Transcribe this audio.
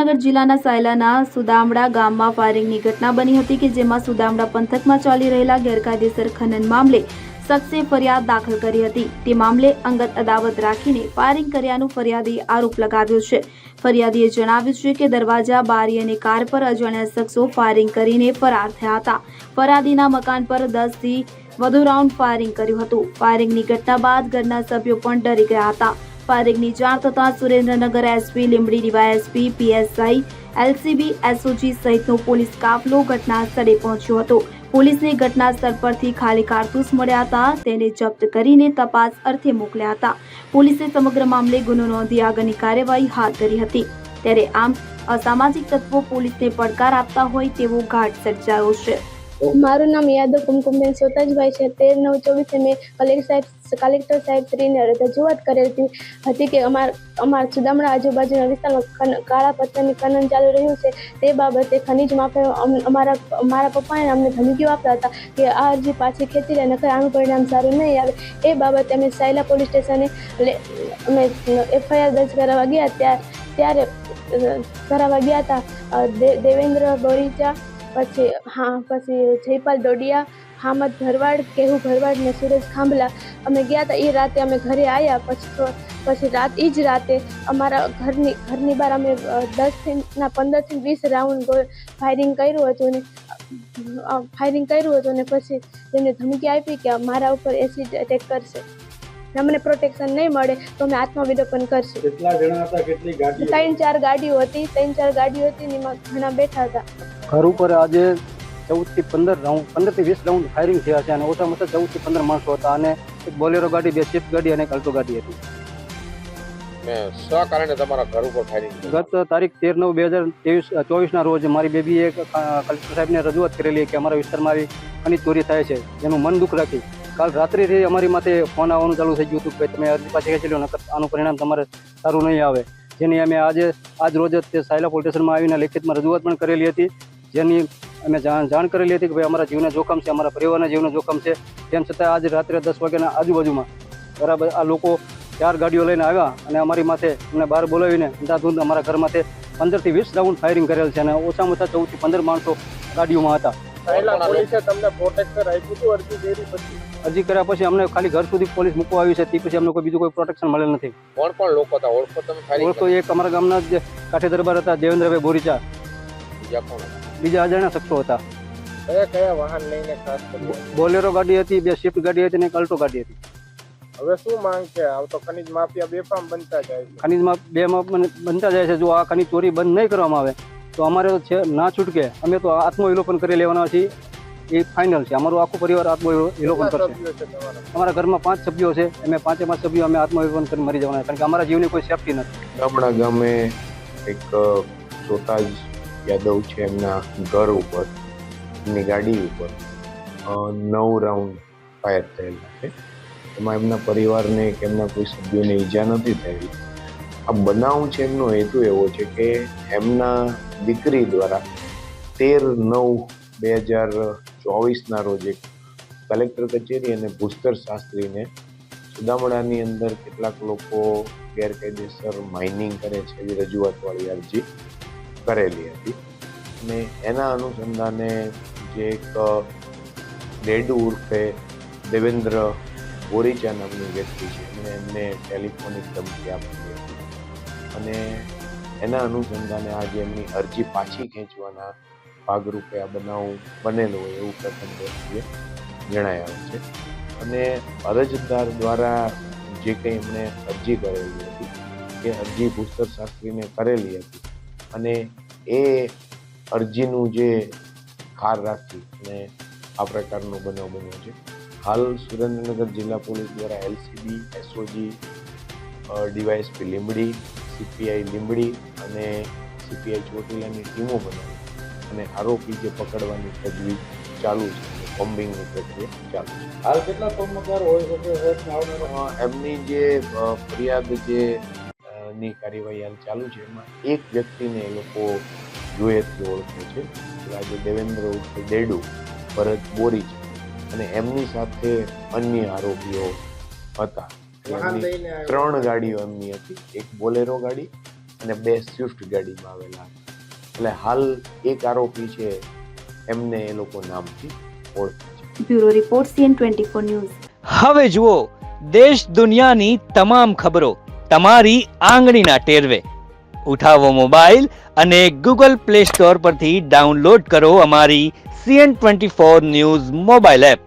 સુરેન્દ્રનગર જિલ્લાના સાયલાના સુદામડા ગામમાં ફાયરિંગની ઘટના બની હતી કે જેમાં સુદામડા પંથકમાં ચાલી રહેલા ગેરકાયદેસર ખનન મામલે શખ્સે ફરિયાદ દાખલ કરી હતી. તે મામલે અંગત અદાવત રાખીને ફાયરિંગ કર્યાનું ફરિયાદીએ આરોપ લગાવ્યો છે. ફરિયાદીએ જણાવ્યું છે કે દરવાજા, બારી અને કાર પર અજાણ્યા શખ્સો ફાયરિંગ કરીને ફરાર થયા હતા. ફરિયાદીના મકાન પર દસથી વધુ રાઉન્ડ ફાયરિંગ કર્યું હતું. ફાયરિંગની ઘટના બાદ ઘરના સભ્યો પણ ડરી ગયા હતા. ફાયરિંગની જાણ થતાં Surendranagar SP Limbdi DYSP PSI LCB SOG સહિતનો પોલીસ કાફલો ઘટના સ્થળે પહોંચ્યો હતો. પોલીસને ઘટના સ્થળ પરથી ખાલી કારતૂસ મળ્યા હતા. તેને જપ્ત કરીને તપાસ અર્થે મોકલ્યા હતા. પોલીસે સમગ્ર મામલે ગુનો નોંધી આગળની કાર્યવાહી હાથ ધરી હતી. ત્યારે આમ અસામાજિક તત્વો પોલીસને પડકાર આપતા હોય તેવો ઘાટ સર્જાયો છે. મારું નામ યાદવ કુમકુમબેન સોતાજભાઈ છે. તેર નવ ચોવીસે મેં કલેક્ટર સાહેબ કલેક્ટર સાહેબ શ્રીને રજૂઆત કરેલ હતી. કે અમાર અમાર સુદામડા આજુબાજુના વિસ્તારમાં કાળા પથ્થરની ખનન ચાલુ રહ્યું છે. તે બાબતે ખનીજ માફે અમ- અમારા મારા પપ્પાએ અમને ધમકીઓ આપતા હતા કે આ અરજી પાછી ખેંચી લે નકર આનું પરિણામ સારું નહીં આવે. એ બાબતે અમે સાયલા પોલીસ સ્ટેશને અમે એફઆઈઆર દર્જ કરાવવા ગયા. ત્યાં ત્યારે અ, કરાવવા ગયા હતા. દેવેન્દ્ર બોરીચા પછી, હા, પછી જયપાલ ડોડિયા હામદ ભરવાડ, કેહુ ભરવાડ ને સુરેશ ખાંભલા. અમે ગયા હતા એ રાતે, અમે ઘરે આવ્યા પછી તો, પછી રાત એ જ રાતે અમારા ઘરની ઘરની બહાર અમે દસથી ના પંદરથી વીસ રાઉન્ડ ફાયરિંગ કર્યું હતું ને ફાયરિંગ કર્યું હતું ને, પછી તેમને ધમકી આપી કે મારા ઉપર એસિડ એટેક કરશે. ને અમને પ્રોટેક્શન નહીં મળે તો અમે આત્મવિલોપન કરશું. કેટલા જણા હતા કેટલી ગાડીઓ ત્રણ ચાર ગાડીઓ હતી ત્રણ ચાર ગાડીઓ હતી ને એમાં ઘણા બેઠા હતા. ઘર ઉપર આજે ચૌદથી પંદર રાઉન્ડ પંદરથી વીસ રાઉન્ડ ફાયરિંગ થયા છે અને ઓછામાં ઓછા ચૌદથી પંદર માણસો હતા અને એક બોલેરો ગાડી બે સ્વિફ્ટ ગાડી અને એક અલ્ટો ગાડી હતી. કારણે તમારા ઘર ઉપર ફાયરિંગ ગત તારીખ તેર નવ બે હજાર ત્રેવીસ ચોવીસના રોજ મારી બેબીએ કલેક્ટર સાહેબને રજૂઆત કરેલી કે અમારા વિસ્તારમાં આવી ખનીજ ચોરી થાય છે. જેનું મન દુઃખ રાખી કાલ રાત્રિથી અમારી માથે ફોન આવવાનું ચાલુ થઈ ગયું હતું કે તમે અરજી પાછી ખેંચી લો, નકર આનું પરિણામ તમારે સારું નહીં આવે. જેની અમે આજે, આજ રોજ તે સાયલા પોલીસ સ્ટેશનમાં આવીને લેખિતમાં રજૂઆત પણ કરેલી હતી. જેની અમે જાણ જાણ કરેલી હતી કે ભાઈ અમારા જીવને જોખમ છે, અમારા પરિવારના જીવને જોખમ છે. તેમ છતાં આજ રાત્રે દસ વાગ્યાના આજુબાજુમાં બરાબર આ લોકો ચાર ગાડીઓ લઈને આવ્યા અને અમારી માથે અમને બહાર બોલાવીને અંધાધૂંધ અમારા ઘર માથે પંદરથી વીસ રાઉન્ડ ફાયરિંગ કરેલ છે અને ઓછામાં ઓછા ચૌદથી પંદર માણસો ગાડીઓમાં હતા. અરજી કર્યા પછી અમને ખાલી ઘર સુધી પોલીસ મૂકવા આવી છે. તે પછી અમને કોઈ બીજું કોઈ પ્રોટેક્શન મળેલ નથી. કોણ કોણ લોકો હતા? ઓળખો તમે ખાલી. ઓળખો એક અમારા ગામના જે કાઠે દરબાર હતા દેવેન્દ્રભાઈ બોરીચા. બીજા કોણ બીજા અજાણ્યા શખ્સો હતા. કયા કયા વાહન લઈને ખાસ બોલેરો ગાડી હતી બે સ્વિફ્ટ ગાડી હતી અને એક અલ્ટો ગાડી હતી. હવે શું માંગ છે? આવ તો ખનીજ માફિયા બેફામ બનતા જાય છે. ખનીજમાં બે બનતા જાય છે. જો આ ખનીજ ચોરી બંધ નહીં કરવામાં આવે તો અમારે તો છે ના છૂટકે. અમે તો આત્મવિલોપન કરી લેવાના છીએ. એ ફાઇનલ છે. અમારું આખું પરિવાર આત્મવિલોપન વિલોપન કરશે. અમારા ઘરમાં પાંચ સભ્યો છે. અમે પાંચે પાંચ સભ્યો અમે આત્મવિલોપન કરી મરી જવાના. કારણ કે અમારા જીવની કોઈ સેફટી નથી. ગામડા ગામે એક સોતાજ યાદવ છે એમના ઘર ઉપર એમની ગાડી ઉપર નવ રાઉન્ડ ફાયર થયેલા છે. એમાં એમના પરિવારને કે એમના કોઈ સભ્યોને ઈજા નથી થયેલી આ બનાવ છે એમનો હેતુ એવો છે કે એમના દીકરી દ્વારા તેર નવ બે હજાર ચોવીસના રોજ એક કલેક્ટર કચેરી અને ભૂસ્તર શાસ્ત્રીને સુદામડાની અંદર કેટલાક લોકો ગેરકાયદેસર માઇનિંગ કરે છે એવી રજૂઆતવાળી અરજી કરેલી હતી. અને એના અનુસંધાને જે એક ડેડુ ઉર્ફે દેવેન્દ્ર બોરીચા નામની વ્યક્તિ છે. એમણે એમને ટેલિફોનિક ધમકી આપી હતી. અને એના અનુસંધાને આજે એમની અરજી પાછી ખેંચવાના ભાગરૂપે આ બનાવ બનેલો હોય એવું પ્રથમ દ્રષ્ટિએ જણાય છે. અને અરજદાર દ્વારા જે કંઈ એમણે અરજી કરેલી હતી કે અરજી ભૂસ્તર શાસ્ત્રીને કરેલી હતી અને એ અરજીનું જે ખાર રાખી અને આ પ્રકારનો બનાવ બન્યો છે. હાલ સુરેન્દ્રનગર જિલ્લા પોલીસ દ્વારા LCB, SOG DYSP Limbdi CPI Limbdi અને સીપીઆઈ ચોટીલાની ટીમો બનાવી અને આરોપી જે પકડવાની તજવીજ ચાલુ છે બોમ્બિંગની પ્રક્રિયા ચાલુ છે. હાલ કેટલા કર્મચાર હોય શકે એમની જે ફરિયાદ જે ની કાર્યવાહી હાલ ચાલુ છે એમાં એક વ્યક્તિને એ લોકો જોયેથી ઓળખે છે આજે દેવેન્દ્ર ઉર્ફે ડેડુ ભરત બોરી છે. અને એમની સાથે અન્ય આરોપીઓ હતા. ત્રણ ગાડીઓ એમની હતી. એક બોલેરો ગાડી અને બે સ્વિફ્ટ ગાડીમાં આવેલા એટલે હાલ એક આરોપી છે એમને એ લોકો નામથી ઓળખે છે. Bureau report CN twenty four news. હવે જુઓ દેશ દુનિયાની તમામ ખબરો તમારી આંગળીના ટેરવે. ઉઠાવો મોબાઈલ અને ગૂગલ પ્લે સ્ટોર પરથી ડાઉનલોડ કરો અમારી CN twenty four news mobile app.